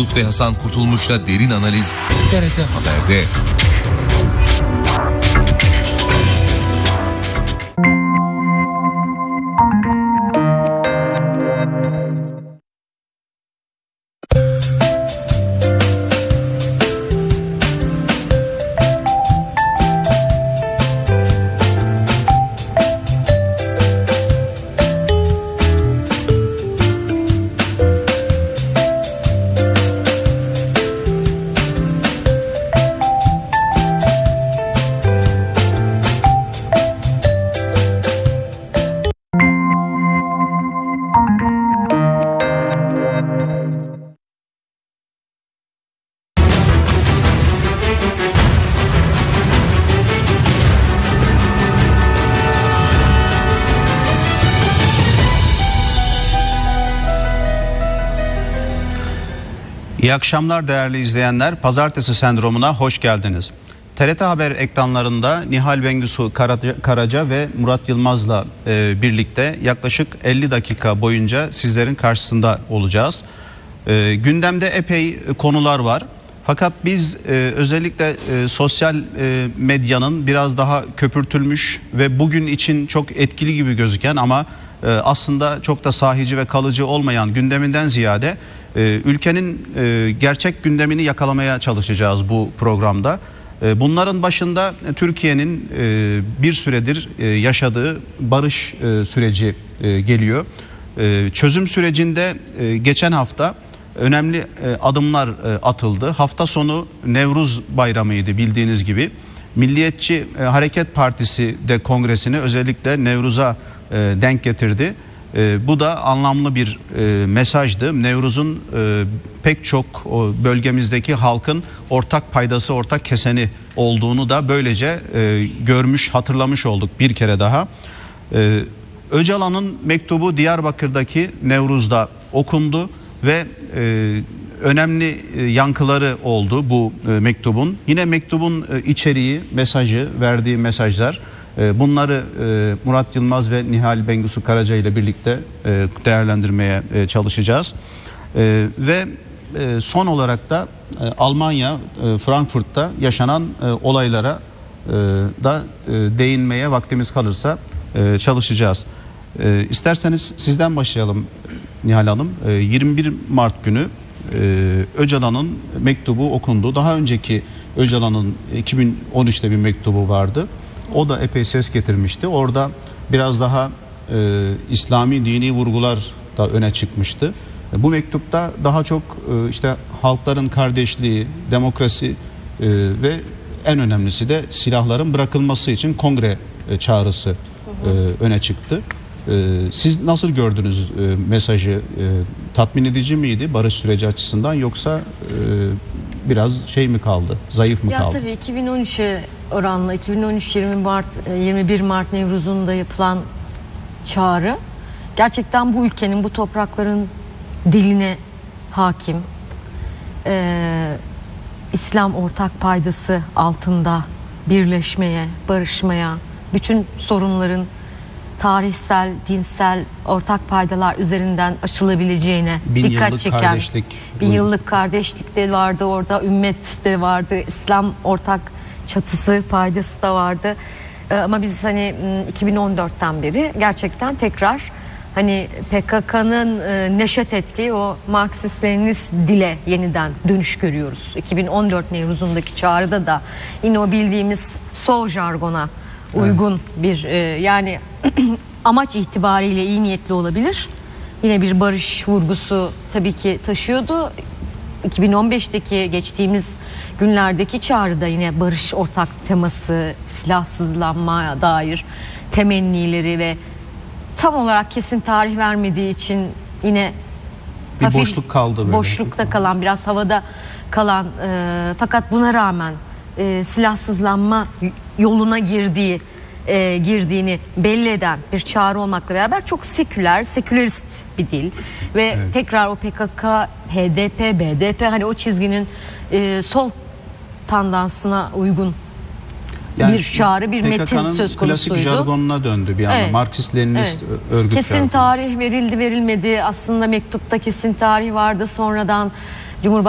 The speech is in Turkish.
ve Hasan Kurtulmuş'la derin analiz TRT Haber'de. İyi akşamlar değerli izleyenler. Pazartesi sendromuna hoş geldiniz. TRT Haber ekranlarında Nihal Bengüsü Karaca, ve Murat Yılmaz'la e, birlikte yaklaşık 50 dakika boyunca sizlerin karşısında olacağız. E, gündemde epey konular var. Fakat biz e, özellikle sosyal medyanın biraz daha köpürtülmüş ve bugün için çok etkili gibi gözüken ama aslında çok da sahici ve kalıcı olmayan gündeminden ziyade e, ülkenin e, gerçek gündemini yakalamaya çalışacağız bu programda. E, bunların başında Türkiye'nin bir süredir yaşadığı barış süreci geliyor. Çözüm sürecinde geçen hafta önemli adımlar atıldı. Hafta sonu Nevruz Bayramı'ydı bildiğiniz gibi. Milliyetçi e, Hareket Partisi de kongresini özellikle Nevruz'a e, denk getirdi. E, bu da anlamlı bir mesajdı. Nevruz'un pek çok bölgemizdeki halkın ortak paydası, ortak keseni olduğunu da böylece görmüş, hatırlamış olduk bir kere daha. Öcalan'ın mektubu Diyarbakır'daki Nevruz'da okundu ve önemli e, yankıları oldu bu e, mektubun. Yine mektubun e, içeriği, mesajı, verdiği mesajlar bunları Murat Yılmaz ve Nihal Bengüsü Karaca ile birlikte değerlendirmeye çalışacağız. Ve son olarak da Almanya, Frankfurt'ta yaşanan olaylara da değinmeye vaktimiz kalırsa çalışacağız. İsterseniz sizden başlayalım Nihal Hanım. E, 21 Mart günü Öcalan'ın mektubu okundu. Daha önceki Öcalan'ın 2013'te bir mektubu vardı. O da epey ses getirmişti. Orada biraz daha e, İslami dini vurgular da öne çıkmıştı. E, bu mektupta daha çok e, işte halkların kardeşliği, demokrasi e, ve en önemlisi de silahların bırakılması için kongre e, çağrısı e, öne çıktı. E, siz nasıl gördünüz e, mesajı? E, tatmin edici miydi barış süreci açısından yoksa e, biraz şey mi kaldı, zayıf mı Ya kaldı? tabii 2013'e oranla 2013 20 Mart e, 21 Mart Nevruz'unda yapılan çağrı gerçekten bu ülkenin bu toprakların diline hakim. Ee, İslam ortak paydası altında birleşmeye, barışmaya, bütün sorunların tarihsel, dinsel ortak paydalar üzerinden aşılabileceğine Bin dikkat yıllık çeken kardeşlik bin yıllık kardeşlik de vardı orada, ümmet de vardı, İslam ortak çatısı, paydası da vardı. Ee, ama biz hani m, 2014'ten beri gerçekten tekrar hani PKK'nın e, neşet ettiği o Marksist-Leninist dile yeniden dönüş görüyoruz. 2014 Nevruz'undaki çağrıda da yine o bildiğimiz sol jargona uygun bir e, yani amaç itibariyle iyi niyetli olabilir. Yine bir barış vurgusu tabii ki taşıyordu. 2015'teki geçtiğimiz günlerdeki çağrıda yine barış ortak teması, silahsızlanmaya dair temennileri ve tam olarak kesin tarih vermediği için yine Bir boşluk kaldı böyle. Boşlukta kalan biraz havada kalan e, fakat buna rağmen e, silahsızlanma yoluna girdiği e, girdiğini belli eden bir çağrı olmakla beraber çok seküler, sekülerist bir dil ve tekrar o PKK, HDP, BDP hani o çizginin e, sol tandansına uygun bir çağrı, bir metin söz klasik konusuydu. jargonuna döndü bir anda. Evet. Marksist-Leninist Evet. örgüt Kesin jargonu. tarih verildi verilmedi. Aslında mektupta kesin tarih vardı. Sonradan Cumhurbaşkanı